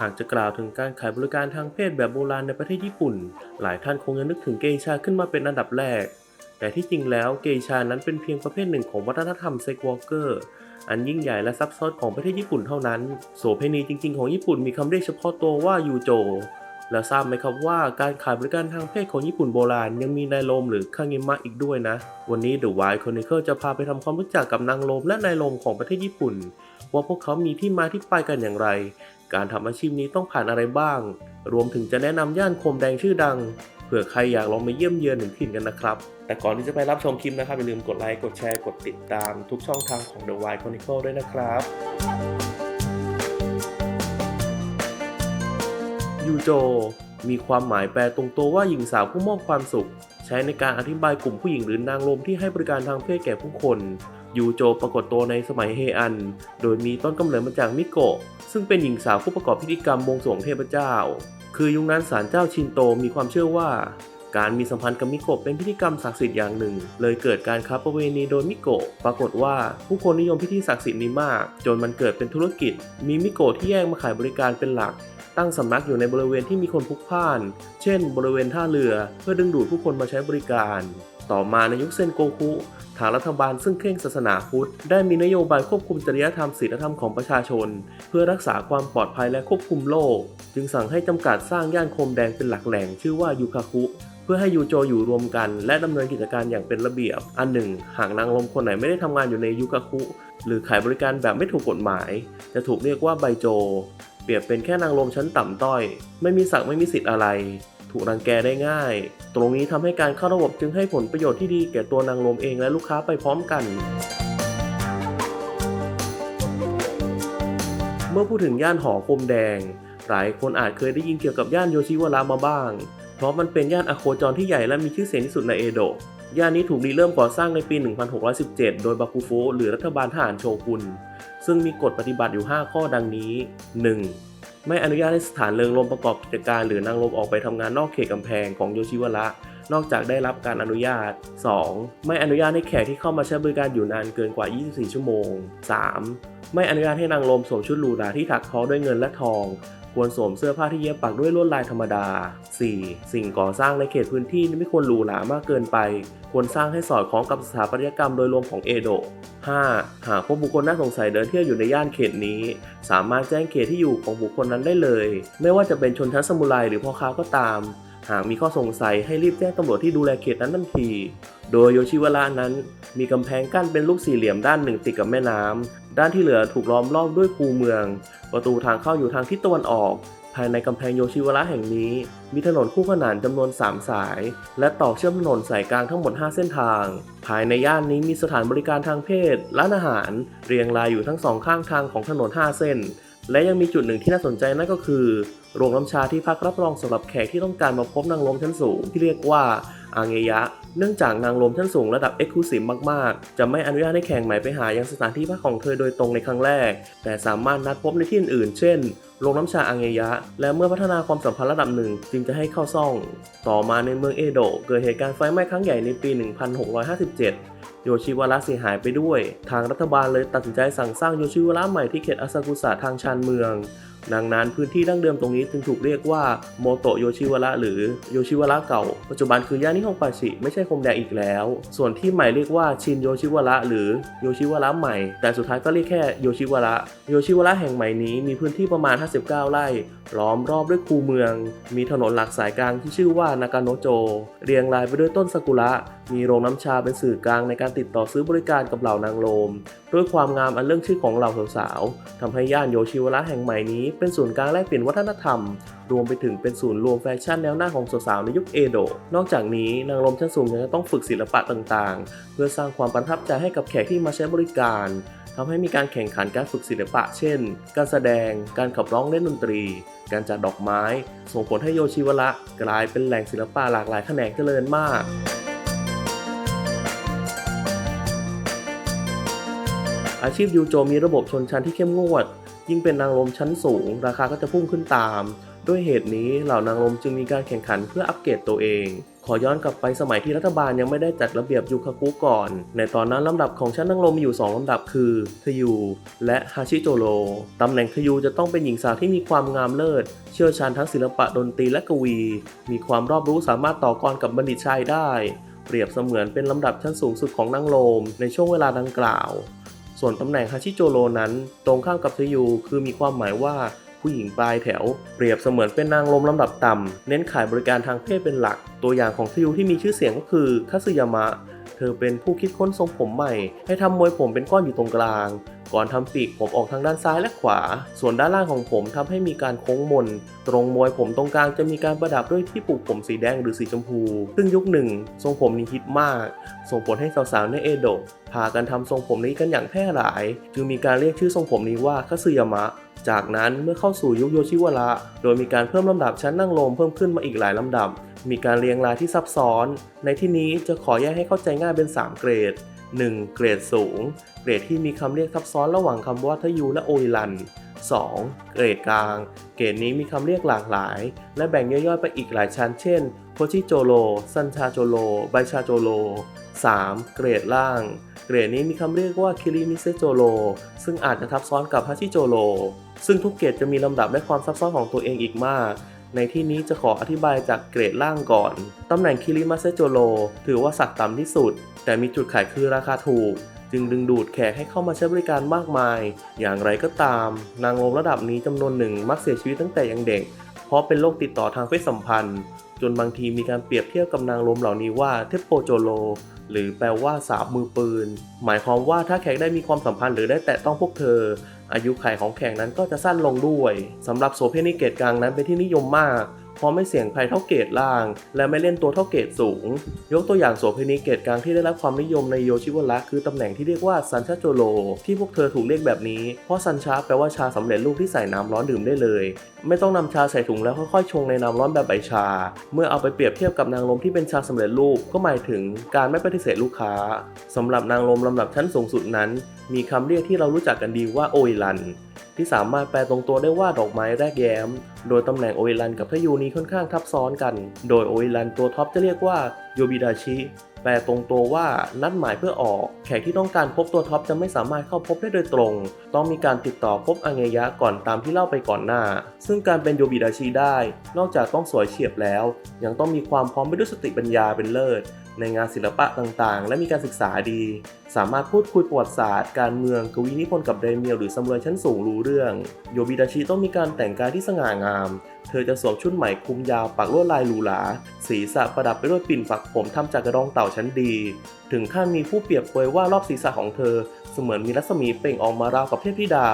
หากจะกล่าวถึงการขายบริการทางเพศแบบโบราณในประเทศญี่ปุ่น หลายท่านคงจะนึกถึงเกอิชาขึ้นมาเป็นอันดับแรก แต่ที่จริงแล้วเกอิชานั้นเป็นเพียงประเภทหนึ่งของวัฒนธรรมเซ็กวอลเกอร์อันยิ่งใหญ่และซับซ้อนของประเทศญี่ปุ่นเท่านั้น โสเภณีจริง ๆ ของญี่ปุ่นมีคำเรียกเฉพาะตัวว่ายูโจ และทราบไหมครับว่าการขายบริการทางเพศของญี่ปุ่นโบราณยังมีนายโลมหรือคางิมะอีกด้วยนะ วันนี้ The Wild Chronicle จะพาไปทำความรู้จักกับนางโลมและนายโลมของประเทศญี่ปุ่น ว่าพวกเขามีที่มาที่ไปกันอย่างไร การทำอาชีพนี้ต้องผ่านอะไรบ้าง รวมถึงจะแนะนำย่านโคมแดงชื่อดัง เผื่อใครอยากลองมาเยี่ยมเยือนถึงถิ่นกันนะครับ แต่ก่อนที่จะไปรับชมคลิปนะครับอย่าลืมกดไลค์ กดแชร์ กดติดตาม ทุกช่องทางของ The Wild Chronicle ด้วยนะครับ ยูโจ มีความหมายแปลตรงตัวว่าหญิงสาวผู้มอบความสุข ใช้ในการอธิบายกลุ่มผู้หญิงหรือนางรมที่ให้บริการทางเพศแก่ผู้คน ยูโจปรากฏตัวในสมัยเฮอัน โดยมีต้นกำเนิดมาจากมิโกะ ซึ่งเป็นหญิงสาวผู้ประกอบพิธีกรรมบวงสรวงเทพเจ้า คือยุคนั้นศาลเจ้าชินโตมีความเชื่อว่า การมีสัมพันธ์กับมิโกะเป็นพิธีกรรมศักดิ์สิทธิ์อย่างหนึ่ง เลยเกิดการค้าประเวณีโดยมิโกะ ปรากฏว่าผู้คนนิยมพิธีศักดิ์สิทธิ์นี้มาก จนมันเกิดเป็นธุรกิจ มีมิโกะที่แยกมาขายบริการเป็นหลักตั้งสำนักอยู่ในบริเวณที่มีคนพลุกพล่าน เช่น บริเวณท่าเรือ เพื่อดึงดูดผู้คนมาใช้บริการ ต่อมาในยุคเซนโกคุทางรัฐบาลซึ่งเคร่งศาสนาพุทธ ได้มีนโยบายควบคุมจริยธรรมศีลธรรมของประชาชน เพื่อรักษาความปลอดภัยและควบคุมโลก จึงสั่งให้จำกัดสร้างย่านโคมแดงเป็นหลักแหล่งชื่อว่ายูคาคุเพื่อให้ยูโจอยู่รวมกัน และดำเนินกิจการอย่างเป็นระเบียบ อันหนึ่ง หากนางลมคนไหนไม่ได้ทำงานอยู่ในยูคาคุ หรือขายบริการแบบไม่ถูกกฎหมาย จะถูกเรียกว่าไบโจ เปรียบเป็นแค่นางลมชั้นต่ำต้อย ไม่มีศักดิ์ไม่มีสิทธิ์อะไร ถูกรังแกได้ง่าย ตรงนี้ทำให้การเข้าระบบจึงให้ผลประโยชน์ที่ดีแก่ตัวนางลมเองและลูกค้าไปพร้อมกันเมื่อพูดถึงย่านหอคมแดง หลายคนอาจเคยได้ยินเกี่ยวกับย่านโยชิวาระมาบ้าง เพราะมันเป็นย่านอโคจรที่ใหญ่และมีชื่อเสียงที่สุดในเอโดะ ย่านนี้ถูกริเริ่มก่อสร้างในปี 1617 โดยบาคุโฟหรือรัฐบาลทหารโชกุน ซึ่งมีกฎปฏิบัติอยู่ 5 ข้อดังนี้ 1. ไม่อนุญาตให้สถานเริงรมประกอบกิจการ หรือนางรมออกไปทำงานนอกเขตกำแพงของโยชิวระ นอกจากได้รับการอนุญาต 2. ไม่อนุญาตให้แขกที่เข้ามาใช้บริการอยู่นานเกินกว่า 24 ชั่วโมง 3. ไม่อนุญาตให้นางรมสวมชุดหรูหราที่ถักทอด้วยเงินและทอง ควรสวมเสื้อผ้าที่เย็บปักด้วยลวดลายธรรมดา 4. สิ่งก่อสร้างในเขตพื้นที่ไม่ควรหรูหรามากเกินไป ควรสร้างให้สอดคล้องกับสถาปัตยกรรมโดยรวมของเอโดะ 5. หากพบบุคคลน่าสงสัยเดินเที่ยวอยู่ในย่านเขตนี้ สามารถแจ้งเขตที่อยู่ของบุคคลนั้นได้เลย ไม่ว่าจะเป็นชนชั้นสมุไรหรือพ่อค้าก็ตาม หากมีข้อสงสัยให้รีบแจ้งตำรวจที่ดูแลเขตนั้นทันที โดยโยชิวาระนั้น มีกำแพงกั้นเป็นรูปสี่เหลี่ยมด้านหนึ่งติดกับแม่น้ำ ด้านที่เหลือถูกล้อมรอบด้วยคูเมือง ประตูทางเข้าอยู่ทางทิศตะวันออก ภายในกำแพงโยชิวระแห่งนี้ มีถนนคู่ขนานจำนวน 3 สาย และต่อเชื่อมถนนสายกลางทั้งหมด 5 เส้นทาง ภายในย่านนี้มีสถานบริการทางเพศ ร้านอาหาร เรียงรายอยู่ทั้งสองข้างทางของถนน 5 เส้น และยังมีจุดหนึ่งที่น่าสนใจนั่นก็คือ โรงน้ำชาที่พักรับรองสำหรับแขกที่ต้องการมาพบนางลมชั้นสูงที่เรียกว่าอางเงยะ เนื่องจากนางลมชั้นสูงระดับเอ็กซ์คลูซีฟมาก ๆ จะไม่อนุญาตให้แขกใหม่ไปหายังสถานที่พักของเธอโดยตรงในครั้งแรก แต่สามารถนัดพบในที่อื่นๆ เช่นโรงน้ำชาอางเงยะ และเมื่อพัฒนาความสัมพันธ์ระดับหนึ่งจึงจะให้เข้าซ่อง ต่อมาในเมืองเอโดะเกิดเหตุการณ์ไฟไหม้ครั้งใหญ่ในปี 1657 โยชิวาระเสียหายไปด้วย ทางรัฐบาลเลยตัดสินใจสั่งสร้างโยชิวาระใหม่ที่เขตอาซากุสะทางชานเมืองดังนั้นพื้นที่ดั้งเดิมตรงนี้จึงถูกเรียกว่าโมโตโยชิวาระหรือโยชิวาระเก่า ปัจจุบันคือย่านนิฮงปาชิไม่ใช่คมแดงอีกแล้ว ส่วนที่ใหม่เรียกว่าชินโยชิวระหรือโยชิวระใหม่ แต่สุดท้ายก็เรียกแค่โยชิวระโยชิวระแห่งใหม่นี้มีพื้นที่ประมาณ 59 ไร่ ล้อมรอบด้วยคูเมือง มีถนนหลักสายกลางที่ชื่อว่านากาโนโจ เรียงรายไปด้วยต้นซากุระ มีโรงน้ำชาเป็นสื่อกลางในการติดต่อซื้อบริการกับเหล่านางโลม ด้วยความงามอันเรื่องชื่อของเหล่าสาวๆทำให้ย่านโยชิวระแห่งใหม่นี้เป็นศูนย์กลางแลกเปลี่ยนวัฒนธรรมรวมไปถึงเป็นศูนย์รวมแฟชั่นแนวหน้าของสาวๆในยุคเอโดะนอกจากนี้นางลมชั้นสูงยังจะต้องฝึกศิลปะต่างๆ เพื่อสร้างความประทับใจให้กับแขกที่มาใช้บริการทำให้มีการแข่งขันการฝึกศิลปะ เช่น การแสดง การขับร้องเล่นดนตรี การจัดดอกไม้ ส่งผลให้โยชิวระกลายเป็นแหล่งศิลปะหลากหลายแขนงเจริญมากอาชีพยูโจมีระบบชนชั้นที่เข้มงวด ยิ่งเป็นนางลมชั้นสูง ราคาก็จะพุ่งขึ้นตาม ด้วยเหตุนี้เหล่านางรมจึงมีการแข่งขันเพื่ออัปเกรดตัวเอง ขอย้อนกลับไปสมัยที่รัฐบาลยังไม่ได้จัดระเบียบยูคากุก่อน ในตอนนั้นลำดับของชั้นนางรมมีอยู่ 2 ลำดับคือทยูและฮาชิโจโรตำแหน่งทยูจะต้องเป็นหญิงสาวที่มีความงามเลิศ เชี่ยวชาญทั้งศิลปะดนตรีและกวี มีความรอบรู้สามารถต่อกรกับบัณฑิตชายได้ เปรียบเสมือนเป็นลำดับชั้นสูงสุดของนางรมในช่วงเวลาดังกล่าว ส่วนตำแหน่งฮาชิโจโรนั้น ตรงข้ามกับทยูคือมีความหมายว่า ผู้หญิงปลายแถว เปรียบเสมือนเป็นนางลมลำดับต่ำเน้นขายบริการทางเพศเป็นหลัก ตัวอย่างของซิลที่มีชื่อเสียงก็คือคาสึยามะ เธอเป็นผู้คิดค้นทรงผมใหม่ ให้ทำมวยผมเป็นก้อนอยู่ตรงกลาง ก่อนทำปีกผมออกทางด้านซ้ายและขวา ส่วนด้านล่างของผมทำให้มีการโค้งมน ตรงมวยผมตรงกลางจะมีการประดับด้วยที่ปลูกผมสีแดงหรือสีชมพู ซึ่งยุคหนึ่ง ทรงผมนี้ฮิตมาก ส่งผลให้สาวๆในเอโดะพากันทำทรงผมนี้กันอย่างแพร่หลาย จึงมีการเรียกชื่อทรงผมนี้ว่าคาสึยามะจากนั้นเมื่อเข้าสู่ยุคโยชิวาระ โดยมีการเพิ่มลำดับชั้นนั่งลมเพิ่มขึ้นมาอีกหลายลำดับ มีการเรียงรายที่ซับซ้อน ในที่นี้จะขอแยกให้เข้าใจง่ายเป็น 3 เกรด 1. เกรดสูง เกรดที่มีคำเรียกซับซ้อนระหว่างคำว่าทยูและโอริลัน 2. เกรดกลาง เกรดนี้มีคำเรียกหลากหลาย และแบ่งย่อยๆ ไปอีกหลายชั้น เช่น โคชิโจโรซันชาโจโรไบชาโจโร 3. เกรดล่าง เกรดนี้มีคำเรียกว่าคิริมิเซโจโรซึ่งอาจจะทับซ้อนกับฮาชิโจโรซึ่งทุกเกรดจะมีลำดับและความซับซ้อนของตัวเองอีกมาก ในที่นี้จะขออธิบายจากเกรดล่างก่อน ตำแหน่งคิริมาเซโจโรถือว่าสักต่ำที่สุด แต่มีจุดขายคือราคาถูก จึงดึงดูดแขกให้เข้ามาใช้บริการมากมาย อย่างไรก็ตาม นางงมระดับนี้จำนวนหนึ่งมักเสียชีวิตตั้งแต่ยังเด็ก เพราะเป็นโรคติดต่อทางเพศสัมพันธ์ จนบางทีมีการเปรียบเทียบกับนางลมเหล่านี้ว่าเทปโปโจโล หรือแปลว่าสาวมือปืน หมายความว่าถ้าแขกได้มีความสัมพันธ์หรือได้แตะต้องพวกเธอ อายุขัยของแขกนั้นก็จะสั้นลงด้วยสำหรับโสเพณีเกตกลางนั้นเป็นที่นิยมมาก เพราะไม่เสี่ยงภัยเท่าเกตล่าง และไม่เล่นตัวเท่าเกตสูง ยกตัวอย่างโสเพณีเกตกลางที่ได้รับความนิยมในโยชิวระคือตำแหน่งที่เรียกว่าซันชาโจโรที่พวกเธอถูกเรียกแบบนี้ เพราะซันชาแปลว่าชาสำเร็จรูปที่ใส่น้ำร้อนดื่มได้เลย ไม่ต้องนำชาใส่ถุงแล้วค่อยๆชงในน้ำร้อนแบบใบชา เมื่อเอาไปเปรียบเทียบกับนางลมที่เป็นชาสำเร็จรูปก็หมายถึงการไม่ปฏิเสธลูกค้าสำหรับนางลมลำดับชั้นสูงสุดนั้น มีคำเรียกที่เรารู้จักกันดีว่าโออิลันที่สามารถแปลตรงตัวได้ว่าดอกไม้แรกแย้ม โดยตำแหน่งโออิลันกับพยูนี้ค่อนข้างทับซ้อนกัน โดยโออิลันตัวท็อปจะเรียกว่าโยบิดาชิ แปลตรงตัวว่านัดหมายเพื่อออก แขกที่ต้องการพบตัวท็อปจะไม่สามารถเข้าพบได้โดยตรง ต้องมีการติดต่อพบอังเงยะก่อนตามที่เล่าไปก่อนหน้า ซึ่งการเป็นโยบิดาชิได้ นอกจากต้องสวยเฉียบแล้ว ยังต้องมีความพร้อมไปด้วยสติปัญญาเป็นเลิศ ในงานศิลปะต่างๆ และมีการศึกษาดี สามารถพูดคุยประวัติศาสตร์ การเมืองกวีนิพนธ์กับไดเมียวหรือสำรวจชั้นสูงรู้เรื่อง โยบิดาชิต้องมีการแต่งกายที่สง่างาม ธอจะสวมชุดไหม่คลุมยาวปักลวดลายหรูหราศีรษะประดับไปด้วยปิ่นปักผมทำจากกระดองเต่าชั้นดี ถึงขั้นมีผู้เปรียบเปยว่ารอบศีรษะของเธอ เสมือนมีรัศมีเปล่งออกมาราวกับเทพธิดา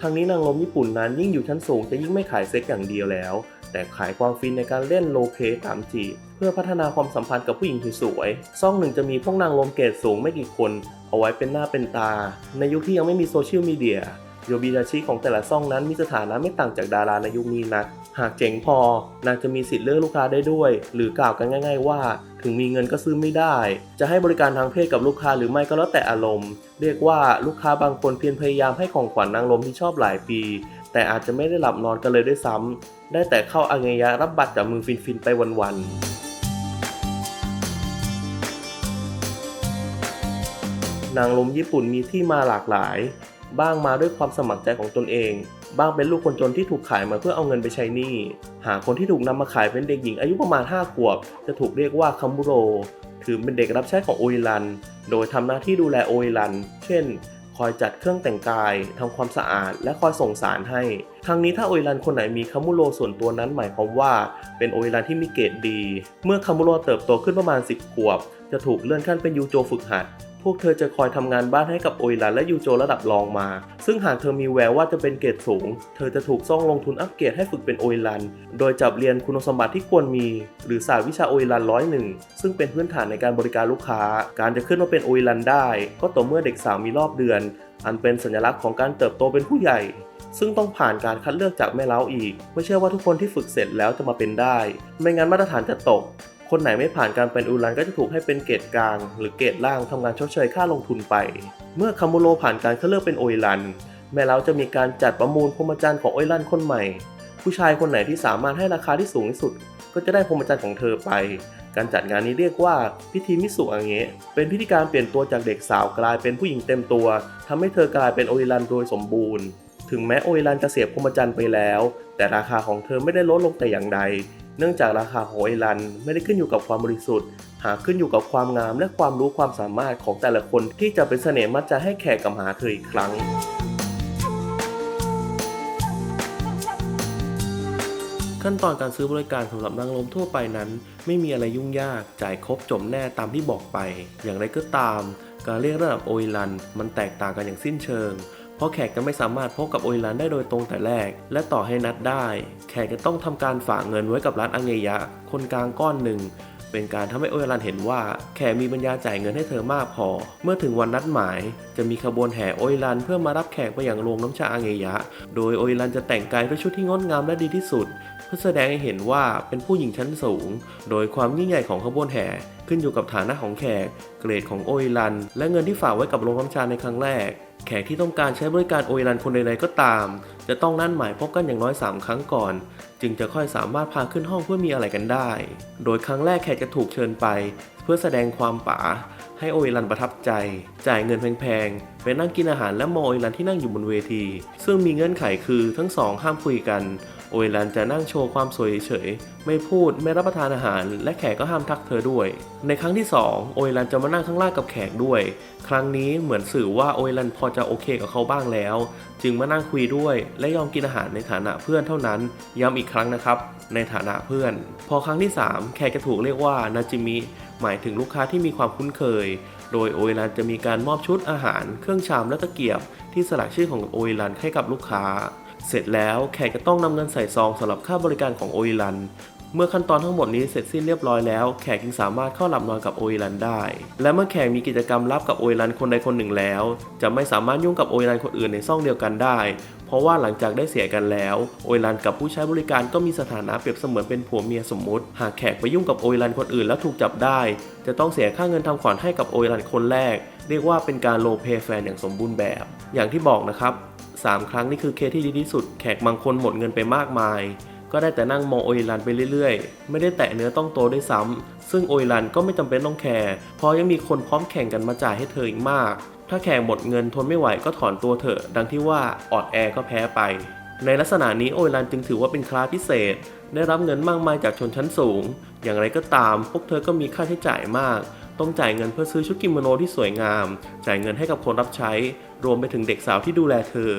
ทางนี้นางลมญี่ปุ่นนั้นยิ่งอยู่ชั้นสูงจะยิ่งไม่ขายเซ็กอย่างเดียวแล้ว แต่ขายความฟินในการเล่นโลเพตามจีเพื่อพัฒนาความสัมพันธ์กับผู้หญิงสวยๆซ่องหนึ่งจะมีพวกนางลมเกรดสูงไม่กี่คน เอาไว้เป็นหน้าเป็นตา ในยุคที่ยังไม่มีโซเชียลมีเดียโยบิดาชิของแต่ละซ่องนั้นมีสถานะไม่ต่างจากดาราในยุคนี้นัก หากเจ๋งพอนางจะมีสิทธิ์เลือกลูกค้าได้ด้วย หรือกล่าวกันง่าย ๆ ว่า ถึงมีเงินก็ซื้อไม่ได้ จะให้บริการทางเพศกับลูกค้าหรือไม่ก็แล้วแต่อารมณ์ เรียกว่าลูกค้าบางคนเพียรพยายามให้ของขวัญนางลมที่ชอบหลายปี แต่อาจจะไม่ได้หลับนอนกันเลยด้วยซ้ำได้แต่เข้าอังเงยะรับบัตรจากมือฟินๆไปวันๆนางลมญี่ปุ่นมีที่มาหลากหลาย บ้างมาด้วยความสมัครใจของตนเอง บ้างเป็นลูกคนจนที่ถูกขายมาเพื่อเอาเงินไปใช้หนี้ หากคนที่ถูกนำมาขายเป็นเด็กหญิงอายุประมาณ 5 ขวบ จะถูกเรียกว่าคัมบุโร ถือเป็นเด็กรับใช้ของโออิรัน โดยทำหน้าที่ดูแลโออิรัน เช่น คอยจัดเครื่องแต่งกายทำความสะอาด และคอยส่งสารให้ ทั้งนี้ถ้าโออิรันคนไหนมีคัมบุโรส่วนตัวนั้นหมายความว่าเป็นโออิรันที่มีเกรดดี เมื่อคัมบุโรเติบโตขึ้นประมาณ 10 ขวบ จะถูกเลื่อนขั้นเป็นยูโจฝึกหัด พวกเธอจะคอยทำงานบ้านให้กับโออิรันและยูโจระดับรองมา ซึ่งหากเธอมีแววว่าจะเป็นเกรดสูง เธอจะถูกซ่องลงทุนอัปเกรดให้ฝึกเป็นโออิรัน โดยจับเรียนคุณสมบัติที่ควรมี หรือศาสตร์วิชาโออิรันร้อยหนึ่งซึ่งเป็นพื้นฐานในการบริการลูกค้า การจะขึ้นมาเป็นโออิรันได้ ก็ต่อเมื่อเด็กสาวมีรอบเดือน อันเป็นสัญลักษณ์ของการเติบโตเป็นผู้ใหญ่ซึ่งต้องผ่านการคัดเลือกจากแม่เล้าอีก ไม่ใช่ว่าทุกคนที่ฝึกเสร็จแล้วจะมาเป็นได้ ไม่งั้นมาตรฐานจะตก คนไหนไม่ผ่านการเป็นอูรันก็จะถูกให้เป็นเกรดกลาง หรือเกรดล่างทำงานชดเชยค่าลงทุนไป เมื่อคามูโรผ่านการคัดเลือกเป็นโอิรัน แม่เล้าจะมีการจัดประมูลพรหมจรรย์ของโอิรันคนใหม่ ผู้ชายคนไหนที่สามารถให้ราคาที่สูงที่สุด ก็จะได้พรหมจรรย์ของเธอไป การจัดงานนี้เรียกว่าพิธีมิสุอาเงะเป็นพิธีการเปลี่ยนตัวจากเด็กสาวกลายเป็นผู้หญิงเต็มตัวทำให้เธอกลายเป็นโอิรันโดยสมบูรณ์ ถึงแม้โอิรันจะเสียพรหมจรรย์ไปแล้ว แต่ราคาของเธอไม่ได้ลดลงแต่อย่างใด เนื่องจากราคาของโอรันไม่ได้ขึ้นอยู่กับความบริสุทธิ์ หากขึ้นอยู่กับความงามและความรู้ความสามารถของแต่ละคนที่จะเป็นเสน่ห์มัดใจให้แขกกลับมาหาเธออีกครั้งขั้นตอนการซื้อบริการสำหรับนางลมทั่วไปนั้น ไม่มีอะไรยุ่งยากจ่ายครบจบแน่ตามที่บอกไป อย่างไรก็ตาม การเรียกระดับโออิรัน มันแตกต่างกันอย่างสิ้นเชิง ราะแขกจะไม่สามารถพบกับโออิรันได้โดยตรงแต่แรก และต่อให้นัดได้ แขกจะต้องทำการฝากเงินไว้กับร้านอังเงยะ คนกลางก้อนหนึ่งเป็นการทำให้โอิรันเห็นว่าแขกมีปัญญาจ่ายเงินให้เธอมากพอ เมื่อถึงวันนัดหมาย จะมีขบวนแห่โอิรันเพื่อมารับแขกไปอย่างโรงน้ำชาอังเงยะ โดยโออิรันจะแต่งกายด้วยชุดที่งดงามและดีที่สุด เพื่อแสดงให้เห็นว่าเป็นผู้หญิงชั้นสูง โดยความยิ่งใหญ่ของขบวนแห่ ขึ้นอยู่กับฐานะของแขก เกรดของโออิรัน และเงินที่ฝากไว้กับโรงน้ำชาในครั้งแรก แขกที่ต้องการใช้บริการโออิรันคนใดๆก็ตาม จะต้องนัดหมายพบกันอย่างน้อย 3 ครั้งก่อน จึงจะค่อยสามารถพาขึ้นห้องเพื่อมีอะไรกันได้ โดยครั้งแรกแขกจะถูกเชิญไป เพื่อแสดงความป๋าให้โออิรันประทับใจ จ่ายเงินแพงๆ ไปนั่งกินอาหารและมองโออิรันที่นั่งอยู่บนเวที ซึ่งมีเงื่อนไขคือทั้งสองห้ามคุยกัน โออิรันจะนั่งโชว์ความสวยเฉยๆ ไม่พูดไม่รับประทานอาหาร และแขกก็ห้ามทักเธอด้วย ในครั้งที่ 2 โออิรันจะมานั่งข้างล่างกับแขกด้วย ครั้งนี้เหมือนสื่อว่าโออิรันพอจะโอเคกับเขาบ้างแล้ว จึงมานั่งคุยด้วย และยอมกินอาหารในฐานะเพื่อนเท่านั้น ย้ำอีกครั้งนะครับ ในฐานะเพื่อน พอครั้งที่ 3 แขกจะถูกเรียกว่านาจิมิหมายถึงลูกค้าที่มีความคุ้นเคย โดยโออิรันจะมีการมอบชุดอาหาร เครื่องชามและตะเกียบ ที่สลักชื่อของโออิรันให้กับลูกค้า เสร็จแล้วแขกก็ต้องนำเงินใส่ซองสำหรับค่าบริการของโออิรัน เมื่อขั้นตอนทั้งหมดนี้เสร็จสิ้นเรียบร้อยแล้วแขกจึงสามารถเข้าหลับนอนกับโออิรันได้ และเมื่อแขกมีกิจกรรมลับกับโออิรันคนใดคนหนึ่งแล้ว จะไม่สามารถยุ่งกับโออิรันคนอื่นในซ่องเดียวกันได้ เพราะว่าหลังจากได้เสียกันแล้วโออิรันกับผู้ใช้บริการก็มีสถานะเปรียบเสมือนเป็นผัวเมียสมมุติ หากแขกไปยุ่งกับโออิรันคนอื่นแล้วถูกจับได้ จะต้องเสียค่าเงินทำขวัญให้กับโออิรันคนแรก เรียกว่าเป็นการโลเพแฟนอย่างสมบูรณ์แบบ อย่างที่บอกนะครับ 3 ครั้งนี่คือเคสที่ดีที่สุด แขกบางคนหมดเงินไปมากมาย ก็ได้แต่นั่งมองโออิรันไปเรื่อยๆ ไม่ได้แตะเนื้อต้องตัวด้วยซ้ำซึ่งโออิรันก็ไม่จำเป็นต้องแคร์ เพราะยังมีคนพร้อมแข่งกันมาจ่ายให้เธออีกมาก ถ้าแขกหมดเงินทนไม่ไหวก็ถอนตัวเถอะ ดังที่ว่าออดแอร์ก็แพ้ไป ในลักษณะนี้โออิรันจึงถือว่าเป็นคลาสพิเศษ ได้รับเงินมากมายจากชนชั้นสูง อย่างไรก็ตาม พวกเธอก็มีค่าใช้จ่ายมาก ต้องจ่ายเงินเพื่อซื้อชุดกิโมโนที่สวยงาม จ่ายเงินให้กับคนรับใช้ รวมไปถึงเด็กสาวที่ดูแลเธอ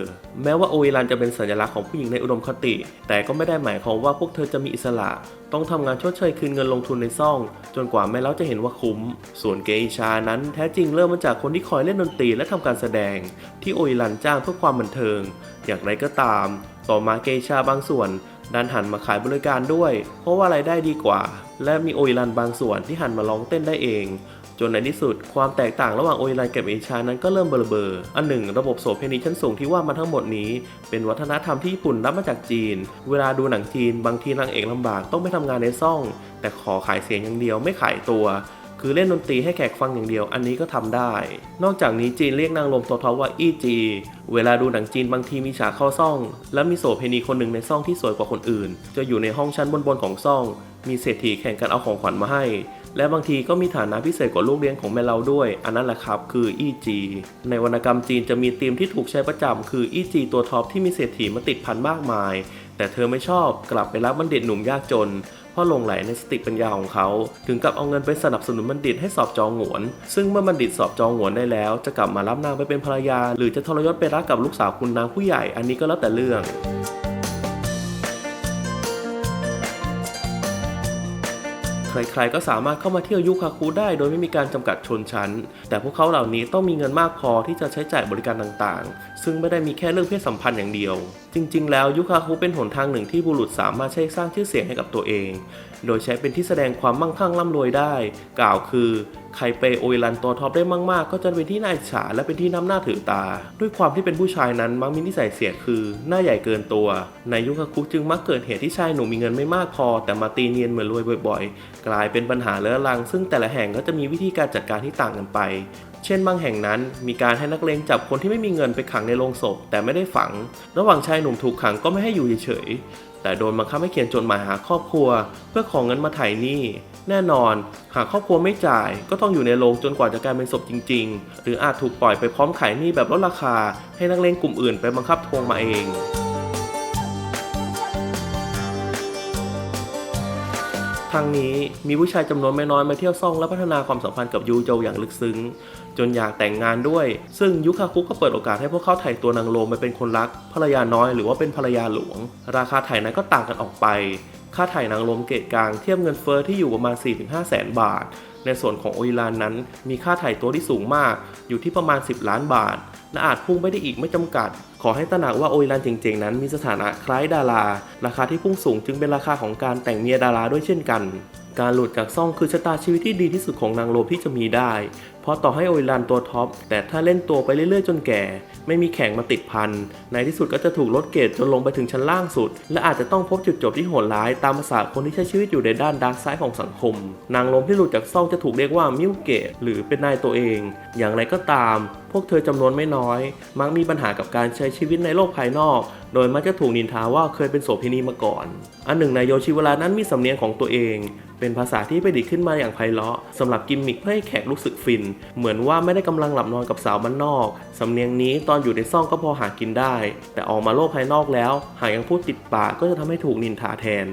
แม้ว่าโออิรันจะเป็นสัญลักษณ์ของผู้หญิงในอุดมคติ แต่ก็ไม่ได้หมายความว่าพวกเธอจะมีอิสระ ต้องทำงานชดเชยคืนเงินลงทุนในซ่อง จนกว่าแม่เล้าจะเห็นว่าคุ้ม ส่วนเกอิชานั้นแท้จริงเริ่มมาจากคนที่คอยเล่นดนตรีและทำการแสดง ที่โออิรันจ้างเพื่อความบันเทิง อย่างไรก็ตาม ต่อมาเกอิชาบางส่วนดันหันมาขายบริการด้วย เพราะว่ารายได้ดีกว่า และมีโออิรันบางส่วนที่หันมาร้องเต้นได้เอง จนในที่สุดความแตกต่างระหว่างโออิรันกับเอชานั้นก็เริ่มเบลอเบอร์อันหนึ่งระบบโสเภณีชั้นสูงที่ว่ามาทั้งหมดนี้ เป็นวัฒนธรรมที่ญี่ปุ่นรับมาจากจีน เวลาดูหนังจีน บางทีนางเอกลำบากต้องไปทำงานในซ่อง แต่ขอขายเสียงอย่างเดียวไม่ขายตัวคือเล่นดนตรีให้แขกฟังอย่างเดียวอันนี้ก็ทำได้ นอกจากนี้จีนเรียกนางลมตัวท็อปว่าอีจี เวลาดูหนังจีนบางทีมีฉากเข้าซ่อง และมีโสเภณีคนหนึ่งในซ่องที่สวยกว่าคนอื่น จะอยู่ในห้องชั้นบนๆของซ่อง มีเศรษฐีแข่งกันเอาของขวัญมาให้ และบางทีก็มีฐานะพิเศษกว่าลูกเลี้ยงของแม่เราด้วย อันนั้นแหละครับคืออีจีในวรรณกรรมจีนจะมีธีมที่ถูกใช้ประจำคืออีจีตัวท็อปที่มีเศรษฐีมาติดพันมากมาย แต่เธอไม่ชอบกลับไปรับบัณฑิตหนุ่มยากจนเพราะหลงไหลในสติปัญญาของเขา ถึงกับเอาเงินไปสนับสนุนบัณฑิตให้สอบจองหวน ซึ่งเมื่อบัณฑิตสอบจองหวนได้แล้ว จะกลับมารับนางไปเป็นภรรยา หรือจะทรยศไปรักกับลูกสาวคุณนางผู้ใหญ่อันนี้ก็แล้วแต่เรื่อง ใครๆก็สามารถเข้ามาเที่ยวยุคาคุได้โดยไม่มีการจำกัดชนชั้น แต่พวกเขาเหล่านี้ต้องมีเงินมากพอที่จะใช้จ่ายบริการต่างๆ ซึ่งไม่ได้มีแค่เรื่องเพศสัมพันธ์อย่างเดียว จริง ๆ แล้วยุคาคุเป็นหนทางหนึ่งที่บุรุษสามารถใช้สร้างชื่อเสียงให้กับตัวเอง โดยใช้เป็นที่แสดงความมั่งคั่งร่ำรวยได้ กล่าวคือ ใครเปโออิรันตัวท็อปได้มากๆ ก็จะเป็นที่น่าอิจฉาและเป็นที่น้ำหน้าถือตา ด้วยความที่เป็นผู้ชายนั้นมักมีนิสัยเสียคือ หน้าใหญ่เกินตัว ในยุคาคุจึงมักเกิดเหตุที่ชายหนุ่มมีเงินไม่มากพอ แต่มาตีเนียนเหมือนรวยบ่อย ๆ กลายเป็นปัญหาเรื้อรัง ซึ่งแต่ละแห่งก็จะมีวิธีการจัดการที่ต่างกันไป เช่นบางแห่งนั้น มีการให้นักเลงจับคนที่ไม่มีเงินไปขังในโรงศพ แต่ไม่ได้ฝัง ระหว่างชายหนุ่มถูกขังก็ไม่ให้อยู่เฉยๆแต่โดนบังคับให้เขียนจดหมายหาครอบครัว เพื่อขอเงินมาไถ่หนี้แน่นอน หากครอบครัวไม่จ่าย ก็ต้องอยู่ในโรงจนกว่าจะกลายเป็นศพจริง ๆ หรืออาจถูกปล่อยไปพร้อมขายหนี้แบบลดราคา ให้นักเลงกลุ่มอื่นไปบังคับทวงมาเอง ทางนี้มีผู้ชายจำนวนไม่น้อยมาเที่ยวซ่องและพัฒนาความสัมพันธ์กับยูโจอย่างลึกซึ้ง จนอยากแต่งงานด้วย ซึ่งยุคาคุก็เปิดโอกาสให้พวกเขาไถ่ตัวนางโรมไปเป็นคนรักภรรยาน้อยหรือว่าเป็นภรรยาหลวง ราคาไถ่นั้นก็ต่างกันออกไป ค่าไถ่นางโรมเกรดกลางเทียบเงินเฟ้อที่อยู่ประมาณ 4-5 แสนบาท ในส่วนของโออิลานนั้น มีค่าไถ่ตัวที่สูงมากอยู่ที่ประมาณ 10 ล้านบาท และอาจพุ่งไปได้อีกไม่จำกัด ขอให้ตระหนักว่าโออิรันเจ๋งๆ นั้นมีสถานะคล้ายดารา ราคาที่พุ่งสูงจึงเป็นราคาของการแต่งเมียดาราด้วยเช่นกัน การหลุดจากซ่องคือชะตาชีวิตที่ดีที่สุดของนางโรมที่จะมีได้ เพราะต่อให้โออิรันตัวท็อป แต่ถ้าเล่นตัวไปเรื่อยๆ จนแก่ ไม่มีแข่งมาติดพัน ในที่สุดก็จะถูกลดเกรดจนลงไปถึงชั้นล่างสุด และอาจจะต้องพบจุดจบที่โหดร้ายตามภาษาคนที่ใช้ชีวิตอยู่ในด้านดาร์กไซด์ของสังคม นางโรมที่หลุดจากซ่องจะถูกเรียกว่ามิวเกตหรือเป็นนายตัวเอง อย่างไรก็ตาม พวกเธอจำนวนไม่น้อย มักมีปัญหากับการใช้ชีวิตในโลกภายนอก โดยมักจะถูกนินทาว่าเคยเป็นโสเภณีมาก่อน อันหนึ่งนายโยชิวรานั้นมีสำเนียงของตัวเอง เป็นภาษาที่ประดิษฐ์ขึ้นมาอย่างไพเราะสำหรับกิมมิคเพื่อให้แขกรู้สึกฟิน เหมือนว่าไม่ได้กำลังหลับนอนกับสาวบ้านนอกสำเนียงนี้ตอนอยู่ในซ่องก็พอหากินได้ แต่ออกมาโลกภายนอกแล้ว หากยังพูดติดปากก็จะทำให้ถูกนินทาแทน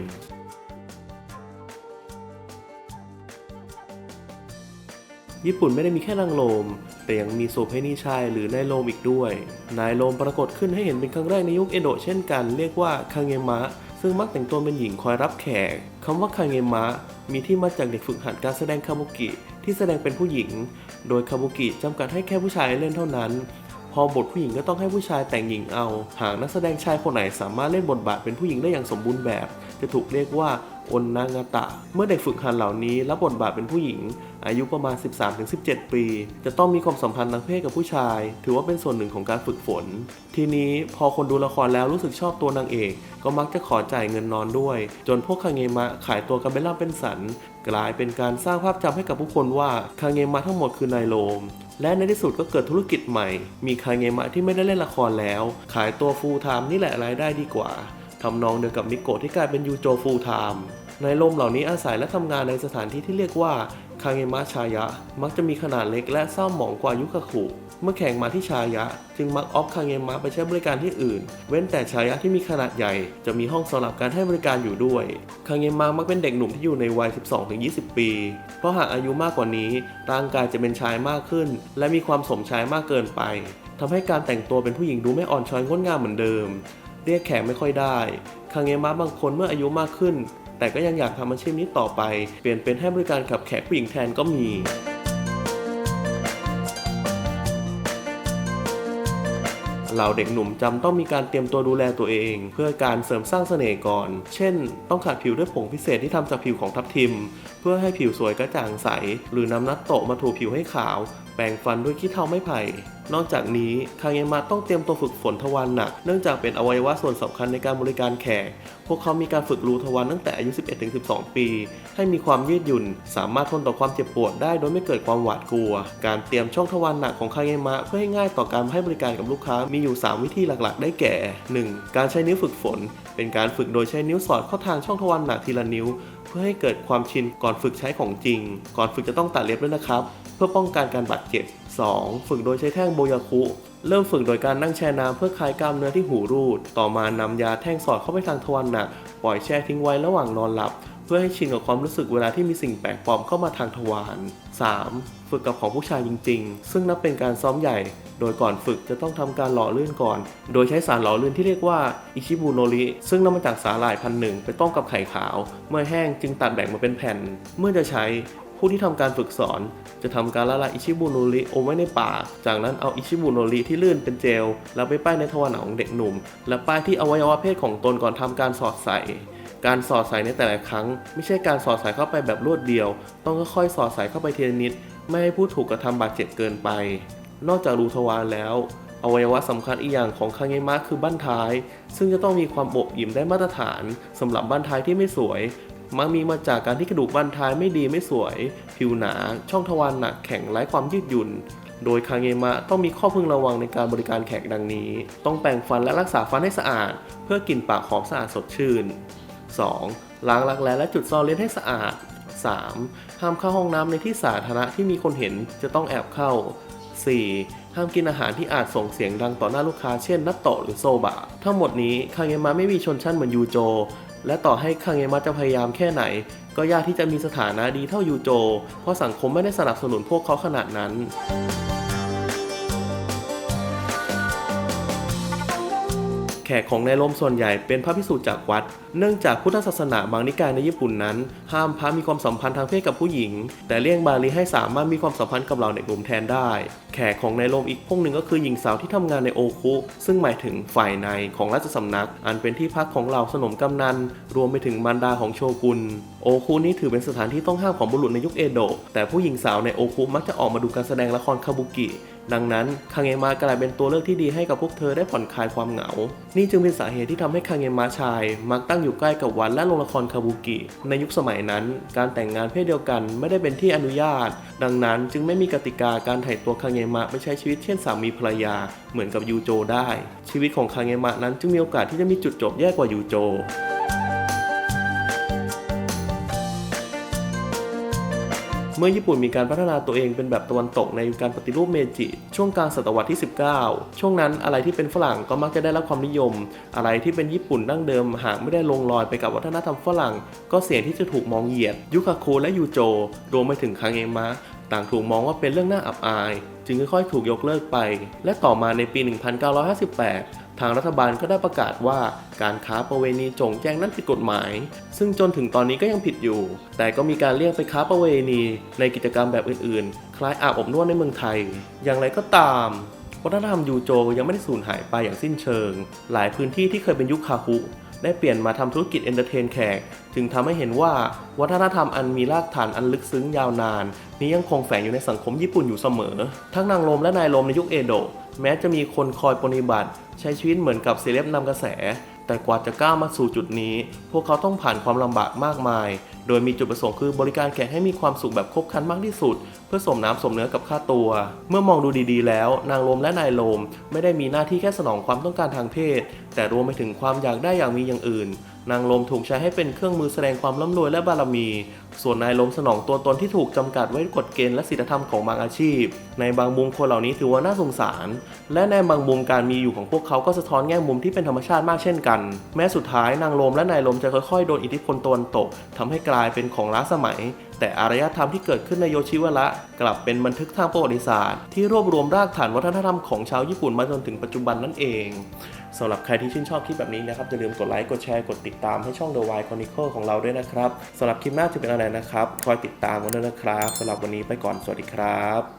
ญี่ปุ่นไม่ได้มีแค่นางโลม แต่ยังมีโสเภณีชายหรือนายโลมอีกด้วย นายโลมปรากฏขึ้นให้เห็นเป็นครั้งแรกในยุคเอโดะเช่นกันเรียกว่าคางเงมะ ซึ่งมักแต่งตัวเป็นหญิงคอยรับแขกคำว่าคางเงมะ มีที่มาจากเด็กฝึกหัดการแสดงคาบุกิที่แสดงเป็นผู้หญิง โดยคาบุกิจำกัดให้แค่ผู้ชายเล่นเท่านั้น พอบทผู้หญิงก็ต้องให้ผู้ชายแต่งหญิงเอา หากนักแสดงชายคนไหนสามารถเล่นบทบาทเป็นผู้หญิงได้อย่างสมบูรณ์แบบ จะถูกเรียกว่า อนนางาตะ เมื่อเด็กฝึกหัดเหล่านี้รับบทบาทเป็นผู้หญิง อายุประมาณ 13-17 ปี จะต้องมีความสัมพันธ์ทางเพศกับผู้ชาย ถือว่าเป็นส่วนหนึ่งของการฝึกฝน ทีนี้พอคนดูละครแล้วรู้สึกชอบตัวนางเอก ก็มักจะขอจ่ายเงินนอนด้วย จนพวกคางเงมะขายตัวกันเป็นล่ำเป็นสัน กลายเป็นการสร้างภาพจำให้กับผู้คนว่าคางเงมะทั้งหมดคือนายโลมและในที่สุดก็เกิดธุรกิจใหม่ มีคางเงมะที่ไม่ได้เล่นละครแล้ว ขายตัวฟูลไทม์นี่แหละรายได้ดีกว่า ทำนองเดียวกับมิโกะที่กลายเป็นยูโจฟูลไทม์นายลมเหล่านี้อาศัยและทำงานในสถานที่ที่เรียกว่าคางเงมะชายะ มักจะมีขนาดเล็กและเศร้าหมองกว่ายุคาคุเมื่อแข่งมาที่ชายะ จึงมักออฟคางเงมะไปใช้บริการที่อื่น เว้นแต่ชายะที่มีขนาดใหญ่ จะมีห้องสำหรับการให้บริการอยู่ด้วยคางเงมะมักเป็นเด็กหนุ่มที่อยู่ในวัย 12-20 ปี เพราะหากอายุมากกว่านี้ร่างกายจะเป็นชายมากขึ้น และมีความสมชายมากเกินไปทำให้การแต่งตัวเป็นผู้หญิงดูไม่อ่อนช้อยงดงามเหมือนเดิม เรียกแขกไม่ค่อยได้คางเงมะบางคนเมื่ออายุมากขึ้น แต่ก็ยังอยากทำอาชีพนี้ต่อไป เปลี่ยนเป็นให้บริการขับแขกผู้หญิงแทนก็มีเหล่าเด็กหนุ่มจำต้องมีการเตรียมตัวดูแลตัวเอง เพื่อการเสริมสร้างเสน่ห์ก่อน เช่น ต้องขัดผิวด้วยผงพิเศษที่ทำจากผิวของทับทิม เพื่อให้ผิวสวยกระจ่างใส หรือนำนัตโตะมาถูผิวให้ขาว ปรงฟันด้วยขี้เถ้าไม้ไผ่ นอกจากนี้คางเยมะต้องเตรียมตัวฝึกฝนทวารหนัก เนื่องจากเป็นอวัยวะส่วนสำคัญในการบริการแขก พวกเขามีการฝึกรูทวารตั้งแต่อายุ 11-12 ปี ให้มีความยืดหยุ่น สามารถทนต่อความเจ็บปวดได้โดยไม่เกิดความหวาดกลัว การเตรียมช่องทวารหนักของคางเยมะเพื่อให้ง่ายต่อการให้บริการกับลูกค้ามีอยู่ 3 วิธีหลักๆ ได้แก่ 1. การใช้นิ้วฝึกฝน เป็นการฝึกโดยใช้นิ้วสอดเข้าทางช่องทวารหนักทีละนิ้ว เพื่อให้เกิดความชินก่อนฝึกใช้ของจริง ก่อนฝึกจะต้องตัดเล็บด้วยนะครับ พื่อป้องกันการบาดเจ็บ 2. ฝึกโดยใช้แท่งโบยาคุ เริ่มฝึกโดยการนั่งแช่น้ำเพื่อคลายกล้ามเนื้อที่หูรูด ต่อมานำยาแท่งสอดเข้าไปทางทวารหนัก ปล่อยแช่ทิ้งไว้ระหว่างนอนหลับ เพื่อให้ชินกับความรู้สึกเวลาที่มีสิ่งแปลกปลอมเข้ามาทางทวาร 3. ฝึกกับของผู้ชายจริง ๆ ซึ่งนับเป็นการซ้อมใหญ่ โดยก่อนฝึกจะต้องทำการหล่อลื่นก่อน โดยใช้สารหล่อลื่นที่เรียกว่าอิชิบุโนริ ซึ่งนำมาจากสาหร่ายพันหนึ่งไปต้มกับไข่ขาว เมื่อแห้งจึงตัดแบ่งมาเป็นแผ่น เมื่อจะใช้ ผู้ที่ทำการฝึกสอน จะทำการละลายอิชิบุโนริอมไว้ในปาก จากนั้นเอาอิชิบุโนริที่ลื่นเป็นเจล แล้วไปป้ายในทวารหนักของเด็กหนุ่ม และป้ายที่อวัยวะเพศของตนก่อนทำการสอดใส่การสอดใส่ในแต่ละครั้ง ไม่ใช่การสอดใส่เข้าไปแบบรวดเดียว ต้องค่อยๆสอดใส่เข้าไปทีละนิด ไม่ให้ผู้ถูกกระทำบาดเจ็บเกินไป นอกจากรูทวารแล้ว อวัยวะสำคัญอีกอย่างของคางเงมะคือบั้นท้าย ซึ่งจะต้องมีความอบอิ่มได้มาตรฐานสำหรับบั้นท้ายที่ไม่สวย มักมีมาจากการที่กระดูกบั้นท้ายไม่ดีไม่สวย ผิวหนา ช่องทวารหนักแข็งไร้ความยืดหยุ่น โดยคางเงมะต้องมีข้อพึงระวังในการบริการแขกดังนี้ ต้องแปรงฟันและรักษาฟันให้สะอาด เพื่อกลิ่นปากหอมสะอาดสดชื่น 2. ล้างรักแร้และจุดซ่อนเร้นให้สะอาด 3. ห้ามเข้าห้องน้ำในที่สาธารณะที่มีคนเห็นจะต้องแอบเข้า 4. ห้ามกินอาหารที่อาจส่งเสียงดังต่อหน้าลูกค้าเช่นนัตโตะหรือโซบะ ทั้งหมดนี้คางเงมะไม่มีชนชั้นเหมือนยูโจ และต่อให้คังเงมะจะพยายามแค่ไหน ก็ยากที่จะมีสถานะดีเท่ายูโจ เพราะสังคมไม่ได้สนับสนุนพวกเขาขนาดนั้น ขกของในายลมส่วนใหญ่เป็นพระภิกษุจากวัด เนื่องจากพุทธศาสนาบางนิกายในญี่ปุ่นนั้น ห้ามพระมีความสัมพันธ์ทางเพศกับผู้หญิง แต่เลี่ยงบาลีให้สามารถมีความสัมพันธ์กับเราในกลุ่มแทนได้ แขกของในายลมอีกพวกหนึ่งก็คือหญิงสาวที่ทำงานในโอคุ ซึ่งหมายถึงฝ่ายในของราชสำนัก อันเป็นที่พักของเหล่าสนมกำนัน รวมไปถึงมารดาของโชกุน โอคุนี้ถือเป็นสถานที่ต้องห้ามของบุรุษในยุคเอโดะแต่ผู้หญิงสาวในโอคุมักจะออกมาดูการแสดงละครคาบุกิ ดังนั้นคางเงมากลายเป็นตัวเลือกที่ดีให้กับพวกเธอได้ผ่อนคลายความเหงา นี่จึงเป็นสาเหตุที่ทำให้คางเงมะชาย มักตั้งอยู่ใกล้กับวัดและโรงละครคาบุกิ ในยุคสมัยนั้น การแต่งงานเพศเดียวกันไม่ได้เป็นที่อนุญาต ดังนั้นจึงไม่มีกติกาการถ่ายตัวคางเงมะไปใช้ชีวิตเช่นสามีภรรยา เหมือนกับยูโจได้ ชีวิตของคางเงมะนั้นจึงมีโอกาสที่จะมีจุดจบแย่กว่ายูโจ เมื่อญี่ปุ่นมีการพัฒนาตัวเองเป็นแบบตะวันตกในการปฏิรูปเมจิ ช่วงกลางศตวรรษที่ 19 ช่วงนั้นอะไรที่เป็นฝรั่งก็มักจะได้รับความนิยม อะไรที่เป็นญี่ปุ่นดั้งเดิมหากไม่ได้ลงรอยไปกับวัฒนธรรมฝรั่ง ก็เสี่ยงที่จะถูกมองเหยียด ยุคาโคุและยูโจ รวมไปถึงคางเอมะต่างถูกมองว่าเป็นเรื่องน่าอับอาย จึงค่อยๆถูกยกเลิกไป และต่อมาในปี 1958 ทางรัฐบาลก็ได้ประกาศว่าการค้าประเวณีจงแจ้งนั้นผิดกฎหมาย ซึ่งจนถึงตอนนี้ก็ยังผิดอยู่ แต่ก็มีการเลี่ยงไปค้าประเวณีในกิจกรรมแบบอื่นๆ คล้ายอาบอบนวดในเมืองไทย อย่างไรก็ตามวัฒนธรรมยูโจยังไม่ได้สูญหายไปอย่างสิ้นเชิง หลายพื้นที่ที่เคยเป็นยุคคาคุได้เปลี่ยนมาทำธุรกิจเอนเตอร์เทนแขก จึงทำให้เห็นว่าวัฒนธรรมอันมีรากฐานอันลึกซึ้งยาวนาน นี้ยังคงแฝงอยู่ในสังคมญี่ปุ่นอยู่เสมอ ทั้งนางลมและนายลมในยุคเอโดะ แม้จะมีคนคอยปฏิบัติ ใช้ชีวิตเหมือนกับเซเลบนำกระแส แต่กว่าจะก้าวมาสู่จุดนี้ พวกเขาต้องผ่านความลำบากมากมาย โดยมีจุดประสงค์คือบริการแขกให้มีความสุขแบบครบครันมากที่สุด เพื่อสมน้ำสมเนื้อกับค่าตัว เมื่อมองดูดีๆ แล้ว นางลมและนายลมไม่ได้มีหน้าที่แค่สนองความต้องการทางเพศ แต่รวมไปถึงความอยากได้อย่างมีอย่างอื่น นางลมถูกใช้ให้เป็นเครื่องมือแสดงความร่ำรวยและบารมี ส่วนนายลมสนองตัวตนที่ถูกจำกัดไว้กฎเกณฑ์และศีลธรรมของบางอาชีพ ในบางมุมคนเหล่านี้ถือว่าน่าสงสาร และในบางมุมการมีอยู่ของพวกเขาก็สะท้อนแง่มุมที่เป็นธรรมชาติมากเช่นกัน แม้สุดท้ายนางลมและนายลมจะค่อยๆโดนอิทธิพลตะวันตกทำให้กลายเป็นของล้าสมัย แต่อารยธรรมที่เกิดขึ้นในโยชิวะระกลับเป็นบันทึกทางประวัติศาสตร์ ที่รวบรวมรากฐานวัฒนธรรมของชาวญี่ปุ่นมาจนถึงปัจจุบันนั่นเอง สำหรับใครที่ชื่นชอบคลิปแบบนี้นะครับอย่าลืมกดไลค์กดแชร์กดติดตามให้ช่อง The Why Chronicle ของเราด้วยนะครับสำหรับคลิปหน้าจะเป็นอะไรนะครับ คอยติดตามกันด้วยนะครับสำหรับวันนี้ไปก่อนสวัสดีครับ